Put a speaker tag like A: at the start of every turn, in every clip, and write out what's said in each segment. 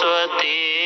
A: a.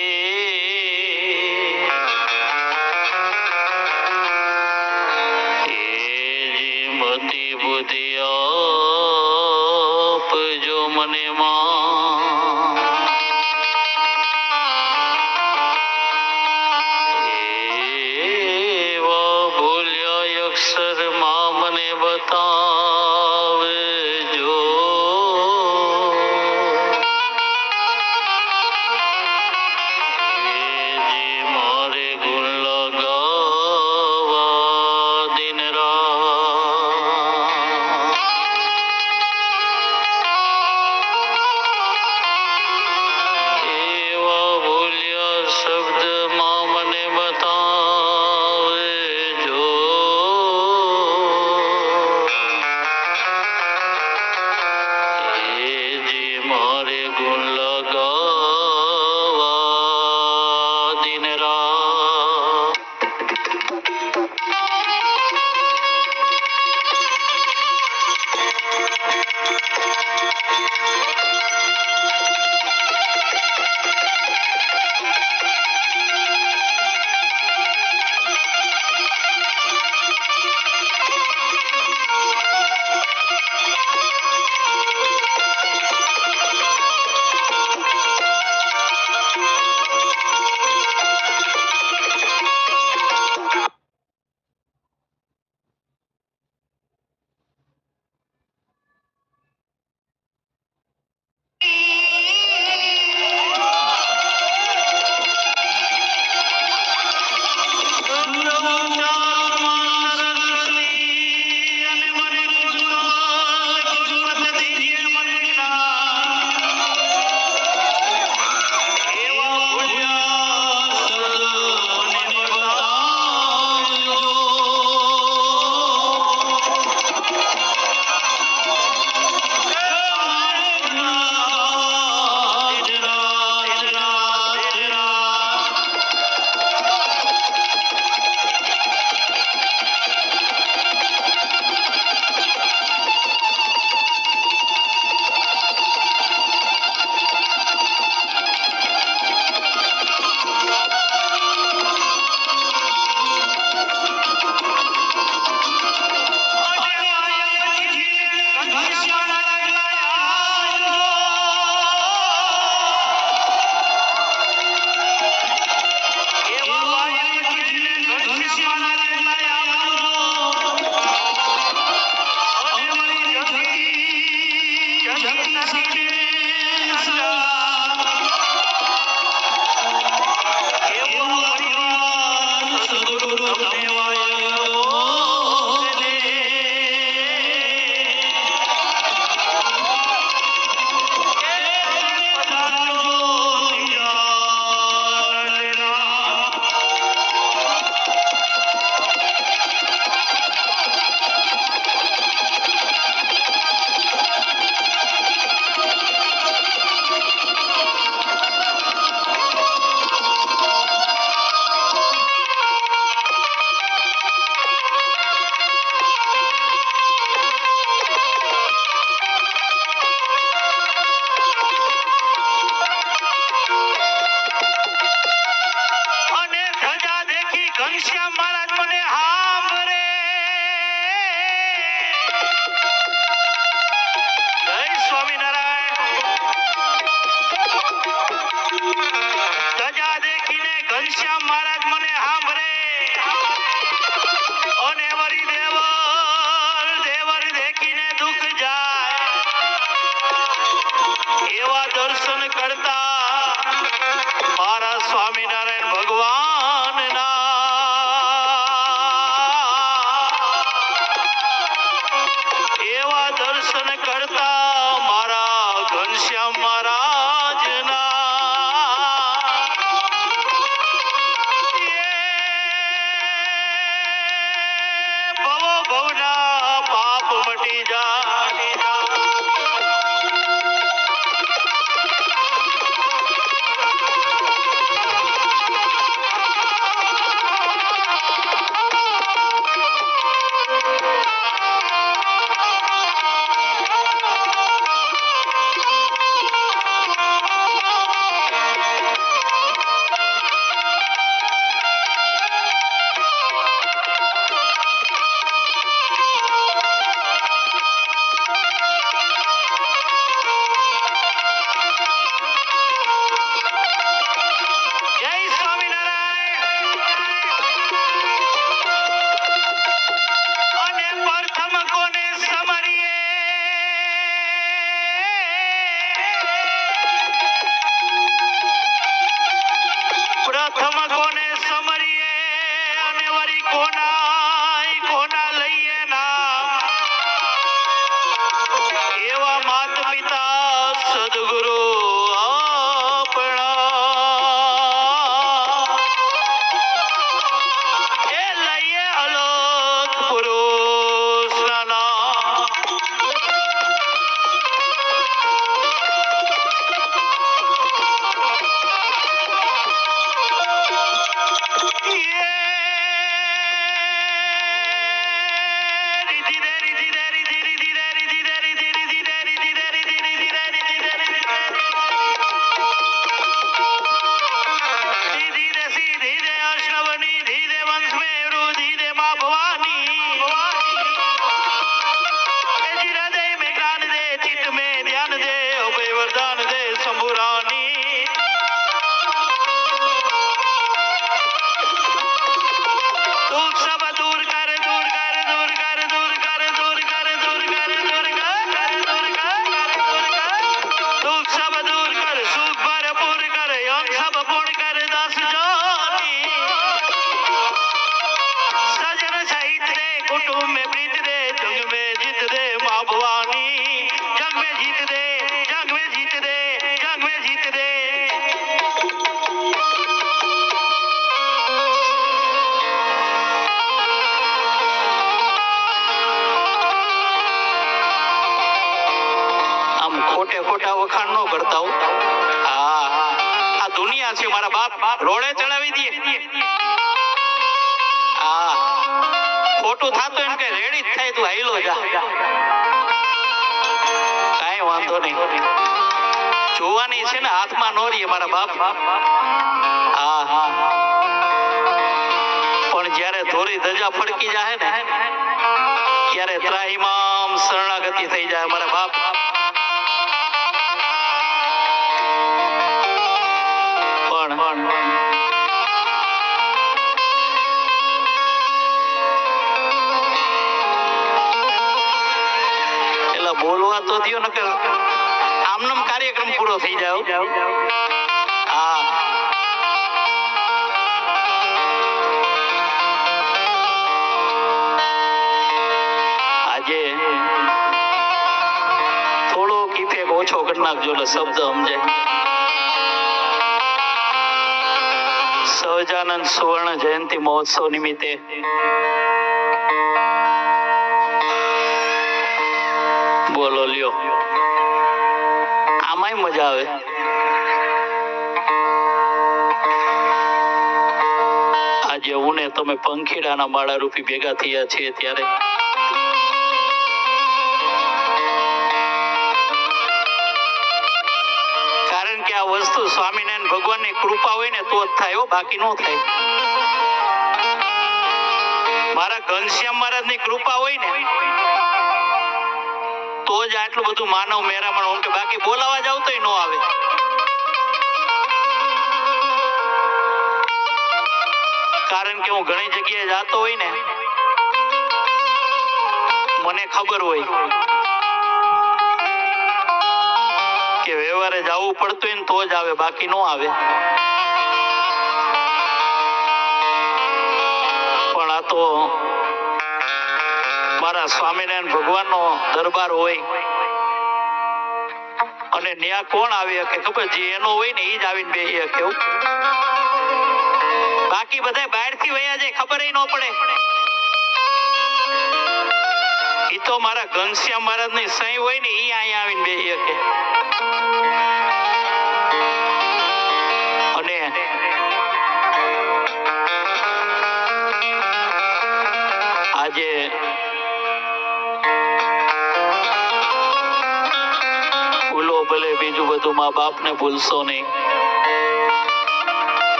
A: એવા
B: દર્શન
C: નહીં જોવાની છે ને, હાથમાં નો રહીએ મારા બાપ. હા. હા પણ જ્યારે ધોરી ધજા ફડકી જાય ને, ત્યારે ત્રાહિમામ શરણાગતિ થઈ જાય મારા બાપ. પણ એટલે બોલવા તો દો ને કે કાર્યક્રમ પૂરો થઈ જાય હા. ઓછો કરી એટલે શબ્દ સમજાય. સહજાનંદ સુવર્ણ જયંતિ મહોત્સવ નિમિત્તે. બોલો લ્યો. આમાંય મજા આવે? આજે હું ને તમે પંખીડાના માળા રૂપી ભેગા થયા છીએ ત્યારે. કારણ કે આ વસ્તુ સ્વામિનારાયણ ભગવાનની કૃપા હોય ને તો જ થાય બાકી નો થાય. મારા ઘનશ્યામ મહારાજની કૃપા હોય ને જ આટલું બધું માનવ મેરામણ કે બાકી બોલાવા જાવ તોય ન આવે. કારણ કે હું ઘણી જગ્યાએ જાતો હોય ને, મને ખબર હોય કે વ્યવહારે જવું પડતું હોય ને તો જ આવે, બાકી નો આવે. પણ આ તો મારા સ્વામિનારાયણ ભગવાનનો દરબાર હોય. અને ન્યા કોણ આવી શકે ખબર? જે એનો હોય ને એ જ આવીને બેસી શકે બાકી બધા બહારથી વયા જાય, ખબર ન પડે. એ તો મારા ઘનશ્યામ મહારાજની સહી હોય ને એ અહીંયા આવીને બેસી શકે. અને આજે બીજું બધું મા બાપ ને ભૂલશો નહીં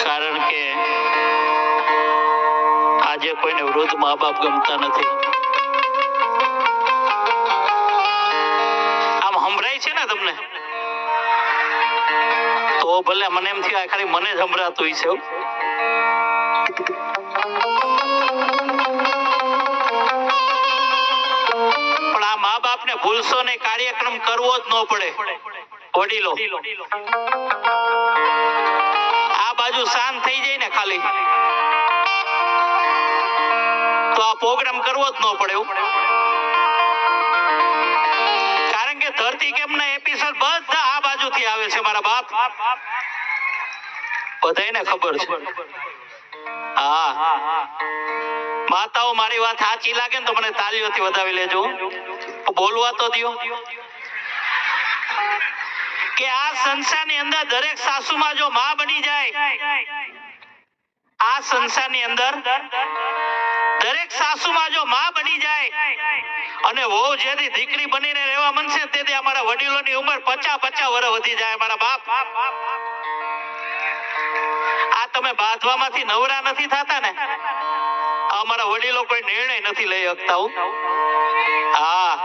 C: કારણ કે આજે કોઈને વૃદ્ધ મા બાપ ગમતા નથી છે હો. પણ આ મા બાપ ને ભૂલશો ને કાર્યક્રમ કરવો જ ન પડે વડીલો આ બાજુ શાંત થઈ જાય ને ખાલી તો આ પ્રોગ્રામ કરવો જ ન પડે. કારણ કે ધરતી કેમના એપિસોડ બધા આ બાજુથી આવે છે, મારા બાપ બધાયને ખબર છે. હા. માતાઓ, મારી વાત સાચી લાગે ને તો મને તાલીઓથી વધાવી લેજો. બોલવા તો દ્યો. કે આ સંસારની અંદર દરેક સાસુમાં જો માં બની જાય, આ સંસારની અંદર દરેક સાસુમાં જો માં બની જાય અને વહુ જેથી દીકરી બનીને રહેવા મનશે તેથી અમારા વડીલોની ઉંમર પચાસ પચાસ વર્ષ વધી જાય, અમારા બાપ. તમે બાંધવામાંથી નવરા નથી થતા ને? અમારા વડીલો કોઈ નિર્ણય નથી લઈ શકતા હું. હા.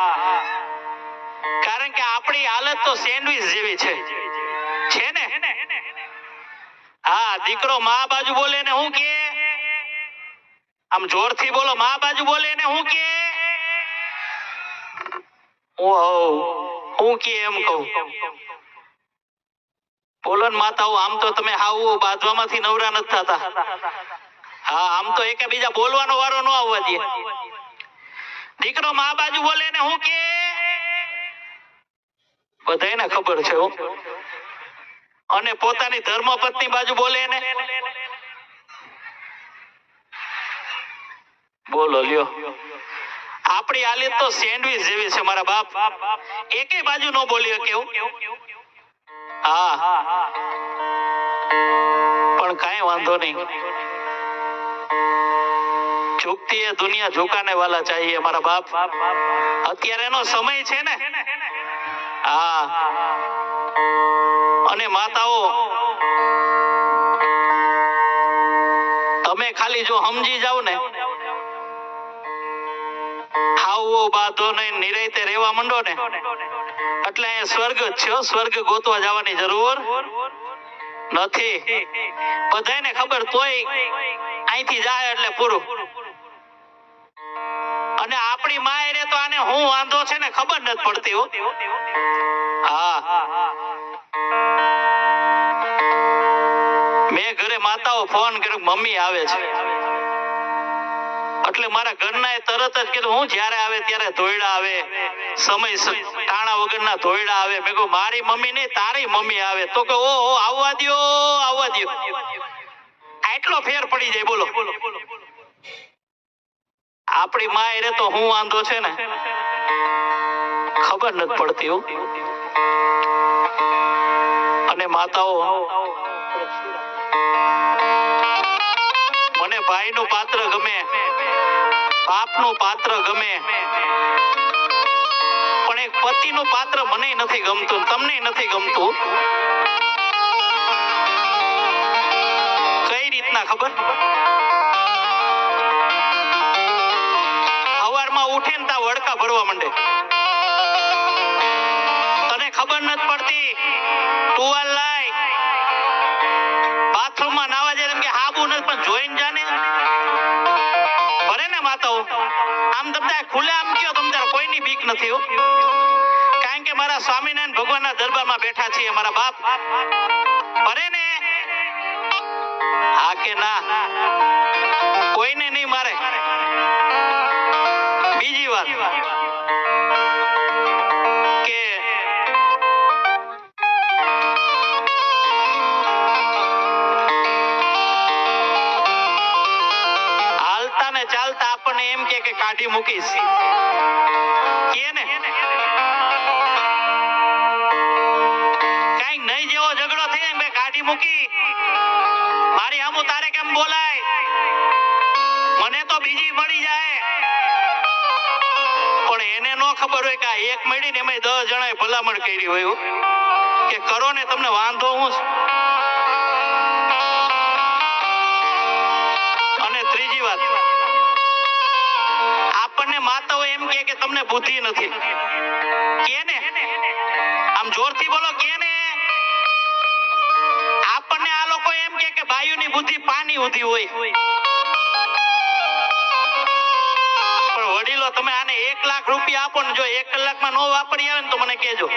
C: કારણ કે આપણી હાલત તો સેન્ડવિચ જેવી છે. છે ને? હા, દીકરો મા બાજુ બોલે ને હું કે? આમ જોરથી બોલો, મા બાજુ બોલે ને હું કે? હું કે એમ કહું. બોલો માતાઓ, આમ તો તમે હાવ બાંધવામાંથી નવરા નથી થતા. હા, આમ તો એક બીજા બોલવાનો વારો ન આવવા દે. દીકરો મા બાજુ બોલે ને હું કે? બધાને ખબર છે અને પોતાની ધર્મપત્ની બાજુ બોલે ને? બોલો, લ્યો. આપણી હાલત તો સેન્ડવિચ જેવી છે મારા બાપ. એકે બાજુ ન બોલી કેવું હા. પણ કઈ વાંધો નહીં. ઝુકતી એ દુનિયા ઝુકાને વાલા ચાહીએ મારા બાપ. અત્યારે એનો સમય છે ને. હા. અને માતાઓ, તમે ખાલી જો સમજી જાવ ને. ખાવો બાધો નહીં નિરાયતે રહેવા માંડો ને. એટલે સ્વર્ગ જ સ્વર્ગ ગોતવા જવાની જરૂર નથી. બધાને ખબર તોય અહીંથી જાય એટલે પૂરું. અને આપણી માય રે તો આને હું વાંધો છે ને ખબર નથી પડતી હા. મેં ઘરે માતાઓ ફોન કર્યો મમ્મી આવે છે. મારા ઘરના તરત જ કીધું, હું જ્યારે આવે ત્યારે ધોયડા આવે. સમય ટાણા વગરના ધોયડા આવે. મેં કહ્યું, મારી મમ્મી નહીં, તારી મમ્મી આવે. તો કે, ઓહો, આવવા દો આવવા દો આટલો ફેર પડી જાય, બોલો. આપણી માય રે તો હું વાંધો છે ને? ખબર નથી પડતી અને માતાઓ, મને ભાઈ નું પાત્ર ગમે. બાપનું પાત્ર ગમે. પણ એક પતિનું પાત્ર મને નથી ગમતું, તમને નથી ગમતું. કઈ રીતના ખબર? સવારમાં ઉઠે ને તા વડકા ભરવા માંડે. આમ તમને ખુલે આમ કયો તમ કોઈની બીક નથી હો. કારણ કે મારા સ્વામિનારાયણ ભગવાનના દરબારમાં બેઠા છીએ મારા બાપ. ભરે ને, હા કે ના, કોઈને નહીં મારે. બીજી વાત. કાઢી મૂકીશ કે ને નહીં જેવો ઝઘડો થઈ બે કાઢી મૂકી. મારી આમ તારે કેમ બોલાય? મને તો બીજી મળી જાય. પણ એને નો ખબર હોય કે એક મળીને એમાં દસ જણાએ ભલામણ કરી હોય કે કરો ને તમને વાંધો હું માતાઓ એમ કે કે તમને બુદ્ધિ નથી. કે ને? આમ જોરથી બોલો, કે ને? આપણને આ લોકો એમ કે કે ભાઈઓની બુદ્ધિ પાણી ઉધી હોય. પણ વડીલો, તમે આને એક લાખ રૂપિયા આપો ને જો એક કલાકમાં નો વાપરી આવે ને તો મને કેજો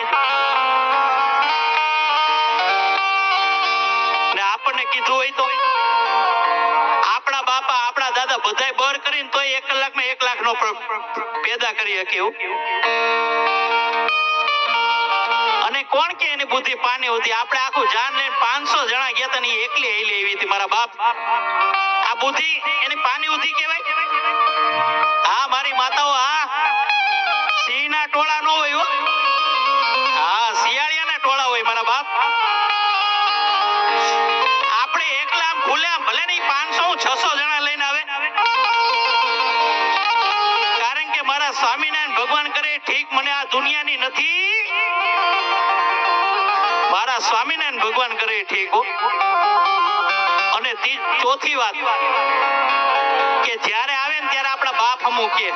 C: ને આપણને કીધું હોય તો આપણા બાપા, આપણા દાદા બધાય બળ કરીને તો એક લાખ નો પેદા કરી શકે એવું અને કોણ કે એની બુદ્ધિ પાણી હતી આપણે આખું જાન લઈને પાંચસો જણા ગયા હતા એકલી હેલી આવી હતી મારા બાપ. આ બુદ્ધિ એની પાની ઉધી કહેવાય? હા, મારી માતાઓ, હા. સિંહ ના ટોળા નો હોય હો. શિયાળિયાના ટોળા હોય મારા બાપ. આપણે એકલા આમ આમ ભલે નહીં પાંચસો, છસો જણા લઈને આવે. સ્વામિનારાયણ ભગવાન કરે, ઠીક મને આ દુનિયાની નથી. મારા સ્વામિનારાયણ ભગવાન કરે, ઠીક અને ચોથી વાત, કે જ્યારે આવે ને ત્યારે આપણા બાપ હમું કે.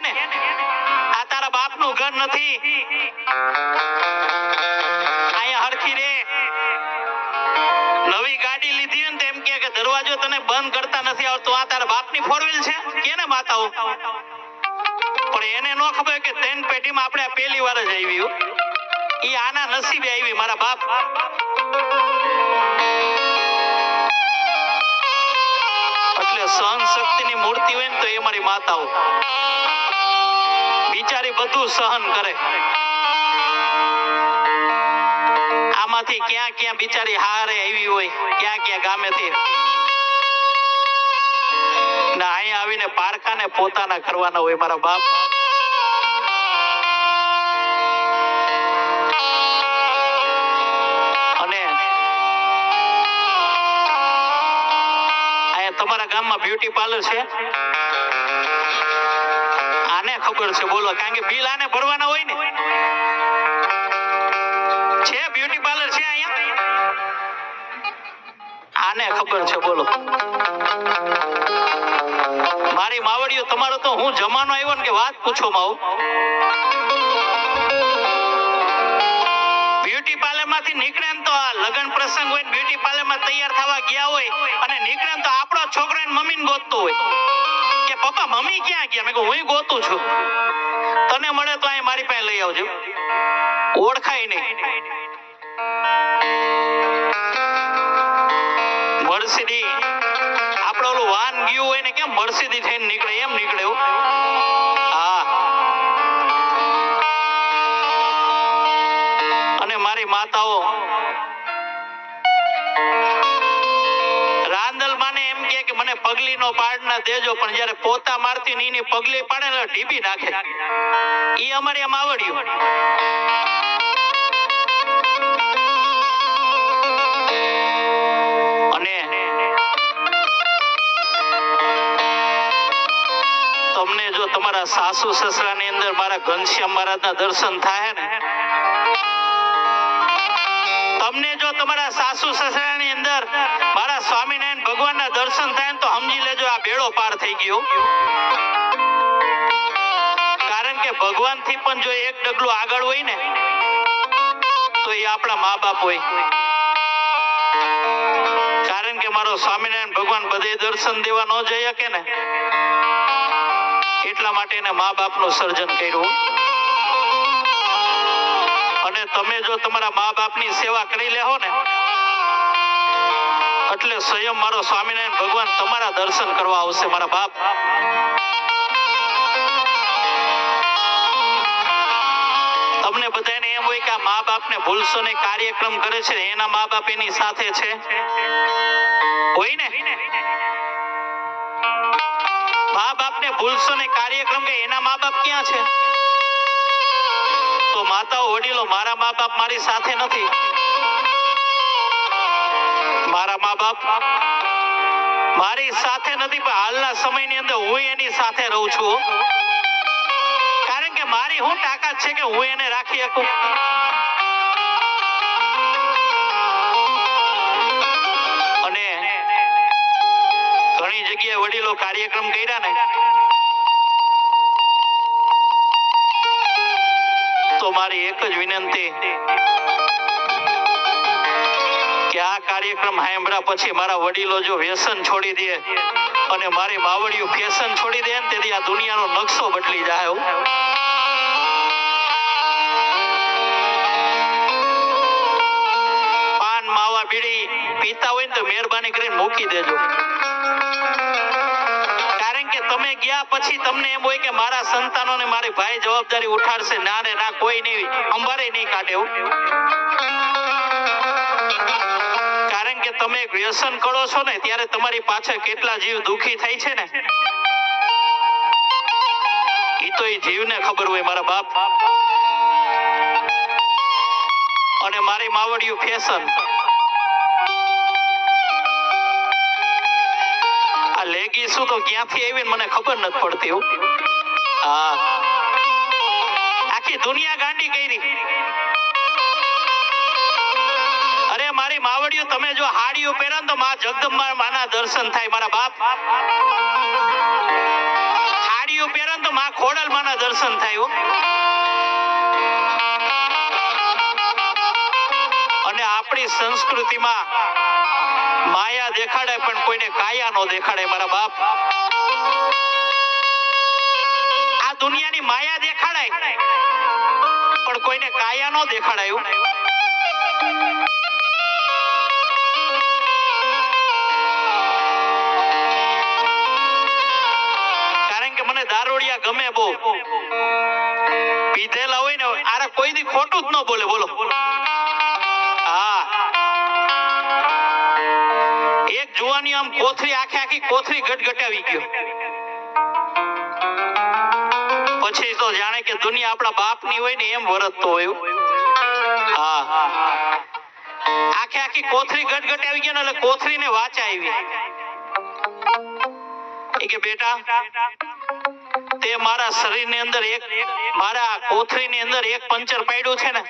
C: ને? આ તારા બાપનું ઘર નથી. અહીંયા હરખી રે. નવી ગાડી લીધી ને તેમ કે દરવાજો તને બંધ કરતા નથી આવતો. આ ફોર છે? કેને માતાઓ પણ એને ન ખબર કે ત્રણ પેટીમાં આપણે પહેલી વાર જ આવી એ આના નસીબે આવી, મારા બાપ. એટલે સહન શક્તિની મૂર્તિ હોય ને તો એ મારી માતાઓ. બિચારી બધું સહન કરે. આમાંથી ક્યાં ક્યાં બિચારી હારે આવી હોય, ક્યાં ક્યાં ગામેથી. ને અહીંયા આવીને પારખાને પોતાના કરવાના હોય, મારા બાપ. અને તમારા ગામમાં બ્યુટી પાર્લર છે? આને ખબર છે, બોલો, કારણ કે બિલ આને ભરવાના હોય ને. છે બ્યુટી પાર્લર આને ખબર છે, બોલો. મારી માવડીઓ, તમારો તો હું જમાનો આવ્યો ને કે વાત પૂછો માવ. બ્યુટી પાર્લરમાંથી નીકળે તો આ લગ્ન પ્રસંગ હોય બ્યુટી પાર્લરમાં તૈયાર થવા ગયા હોય અને નીકળે તો આપણો છોકરો ને મમ્મી ને ગોતતો હોય. કે પપ્પા, મમ્મી ક્યાં ગયા? મેં હું ગોતું છું. તને મળે તો અહીં મારી પાસે લઈ આવજો. ઓળખાય નહીં. મર્સિડી થઈને નીકળે, એમ નીકળે હા. અને મારી માતાઓ, રાંદલ માને એમ કે મને પગલી નો પાડ ના દેજો, પણ જ્યારે પોતા મારતી ની પગલી પાડે ઢીબી નાખે. ઈ અમારે એમ આવડ્યું. તમારા સાસુ સસરા ની અંદર મારા ઘનશ્યામ મહારાજ ના દર્શન થાય ને? તમને જો તમારા સાસુ સસરા ની અંદર મારા સ્વામિનારાયણ ભગવાન ના દર્શન થાય તો સમજી લેજો આ બેડો પાર થઈ ગયો. કારણ કે ભગવાનથી પણ જો એક ડગલું આગળ હોય ને, તો એ આપણા મા બાપ હોય. કારણ કે મારો સ્વામિનારાયણ ભગવાન બધે દર્શન દેવા ન જઈ શકે ને એટલા માટે એને મા બાપનું સર્જન કર્યું. અને તમે જો તમારા મા બાપની સેવા કરી લેહો ને, એટલે સ્વયં મારો સ્વામિનારાયણ ભગવાન તમારા દર્શન કરવા આવશે, મારા બાપ. તમને બધાને એમ હોય કે આ મા બાપને ભૂલશો ને કાર્યક્રમ કરે છે, એના મા બાપ એની સાથે છે. હોય ને? ભૂલશો કાર્યક્રમ કે એના મા બાપ ક્યાં છે? તો માતાઓ, વડીલો, મારા મા બાપ મારી સાથે નથી. મારા મા બાપ મારી સાથે નથી, પણ હાલના સમયની અંદર હું એની સાથે રહું છું. કારણ કે મારી હું તાકાત છે કે હું એને રાખી શકું. અને ઘણી જગ્યાએ વડીલો કાર્યક્રમ કર્યા ને તો મારી એક જ વિનંતી કે આ કાર્યક્રમ સાંભળ્યા પછી મારા વડીલો જો વ્યસન છોડી દે અને મારી બાવળીઓ ફેશન છોડી દે ને તેથી આ દુનિયાનો નકશો બદલી જાય. પાન, માવા, બીડી પીતા હોય ને તો મહેરબાની કરીને મૂકી દેજો તમે ગયા પછી તમને એમ હોય કે મારા સંતાનોને મારી ભાઈ જવાબદારી ઉઠાડશે. ના રે ના, કોઈ નહીં. અંબારે નહીં કાઢે. કારણ કે તમે વ્યસન કરો છો ને, ત્યારે તમારી પાછળ કેટલા જીવ દુખી થાય છે ને? એ તો એ જીવને ખબર હોય, મારા બાપ. અને મારી માવડિયું ફેશન. શું તો ક્યાંથી આવી મને ખબર નથી પડતી આખી દુનિયા ગાંડી કરી. અરે મારી માવડીઓ, તમે જો હાડીઓ પહેરો તો મા જગદંબા માના દર્શન થાય, મારા બાપ. હાડીઓ પહેરો તો મા ખોડલ માના દર્શન થાય હો. અને આપણી સંસ્કૃતિમાં માયા દેખાડે પણ કોઈને કાયા નો દેખાડે મારા બાપ. આ દુનિયાની માયા દેખાડાય, પણ કોઈને કાયા નો દેખાડાયું. કારણ કે મને દારૂડિયા ગમે બહુ. પીધેલા હોય ને, આરે કોઈ દી ખોટું જ ન બોલે, બોલો. જુવાની આમ કોથરી આખે આખી કોથરી ગટગટાવી ગયો. પછી તો જાણે કે દુનિયા આપણા બાપની હોય ને એમ વરતતો હોય હા. આખે આખી કોથરી ગટગટાવી ગયો ને એટલે કોથરીને વાચા આવી. કે બેટા, તે મારા શરીરની અંદર એક, મારા કોથરીની અંદર એક પંચર પાડ્યું છે ને.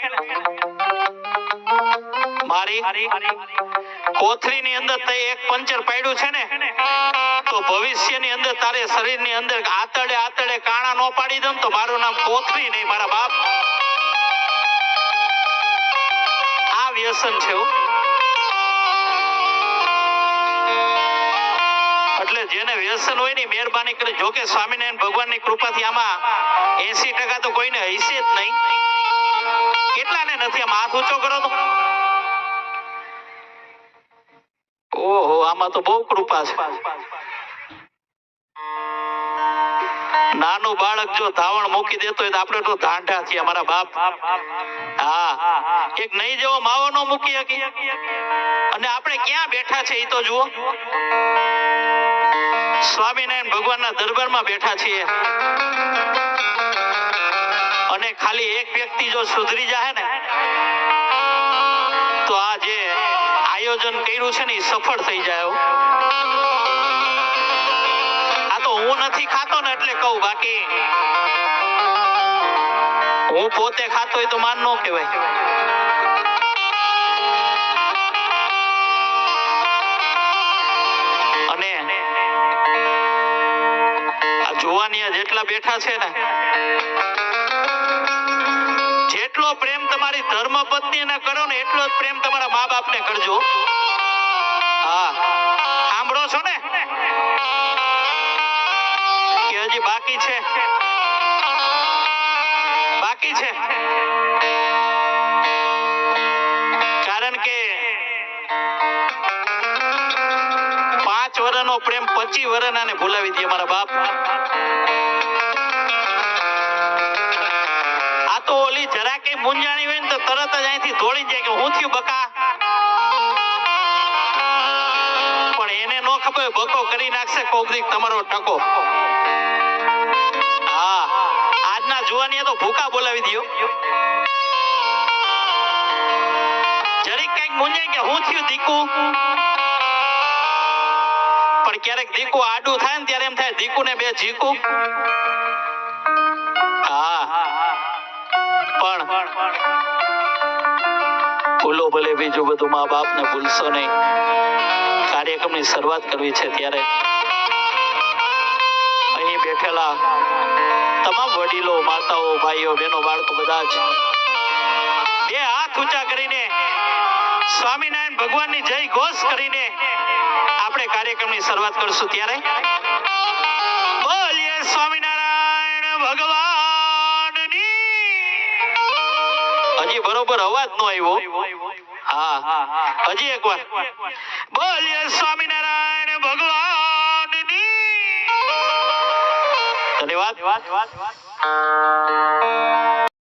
C: મારી કોથરીની અંદર તે એક પંચર પાડ્યું છે ને, તો ભવિષ્યની અંદર તારે શરીરની અંદર આતડે આતડે કાણા નો પાડી દઉં તો મારું નામ કોથળી નહીં, મારા બાપ. આ વ્યસન છે એટલે જેને વ્યસન હોય ને મહેરબાની કરી જો કે સ્વામિનારાયણ ભગવાનની કૃપાથી આમાં એસી ટકા તો કોઈને હૈસે જ નહીં. કેટલાને નથી, આમ હાથ ઊંચો કરો તો? આમાં તો બહુ કૃપા છે. નાનું બાળક જો ધાવણ મૂકી દેતો હોય તો આપણે તો ધાંઢા છીએ, અમારા બાપ. હા. એક નહીં જેવો માવો નો મૂકી શકી અને આપણે ક્યાં બેઠા છે એ તો જુઓ. સ્વામિનારાયણ ભગવાનના દરબારમાં બેઠા છીએ. અને ખાલી એક વ્યક્તિ જો સુધરી જાય ને આયોજન કર્યું છે ને સફળ થઈ જાય આ તો હું નથી ખાતો ને એટલે કહું બાકી. હું પોતે ખાતો હોય તો માન નો કહેવાય. અને આ જેટલા બેઠા છે ને પ્રેમ તમારી ધર્મ પત્નીને કરો ને એટલો જ પ્રેમ તમારા મા બાપને કરજો. હા. સાંભળો છો ને? હજી બાકી છે? બાકી છે? કારણ કે પાંચ વર્ષનો પ્રેમ પચી વર્ષનાને ભૂલાવી દે મારા બાપ. કઈ મૂંઝાણી હોય ને તો તરત જ અહીંથી દોડી જાય કે હું થયું બકા? પણ એને નો ખબર બકો કરી નાખશે, કોક તમારો ટકો. હા, આજના જુવાનીએ તો ભૂકા બોલાવી દ્યો જરીક કંઈક મૂંઝાય કે હું થયું દીકુ? પણ ક્યારેક દીકુ આડું થાય ને ત્યારે એમ થાય દીકુ ને બે જીકુ હા. પણ ભૂલો ભલે બીજું બધું મા બાપ ને ભૂલશો નહીં. કાર્યક્રમની શરૂઆત કરવી છે ત્યારે અહીં બેઠેલા તમામ વડીલો, માતાઓ, ભાઈઓ, બહેનો, બાળકો બધા જ બે હાથ ઊંચા કરીને સ્વામિનારાયણ ભગવાનની જય ઘોષ કરીને આપણે કાર્યક્રમની શરૂઆત કરશું ત્યારે. બરોબર અવાજ નો આવ્યો. હા. હજી એક વાર. બોલીએ સ્વામિનારાયણ ભગવાન ધન્યવાદ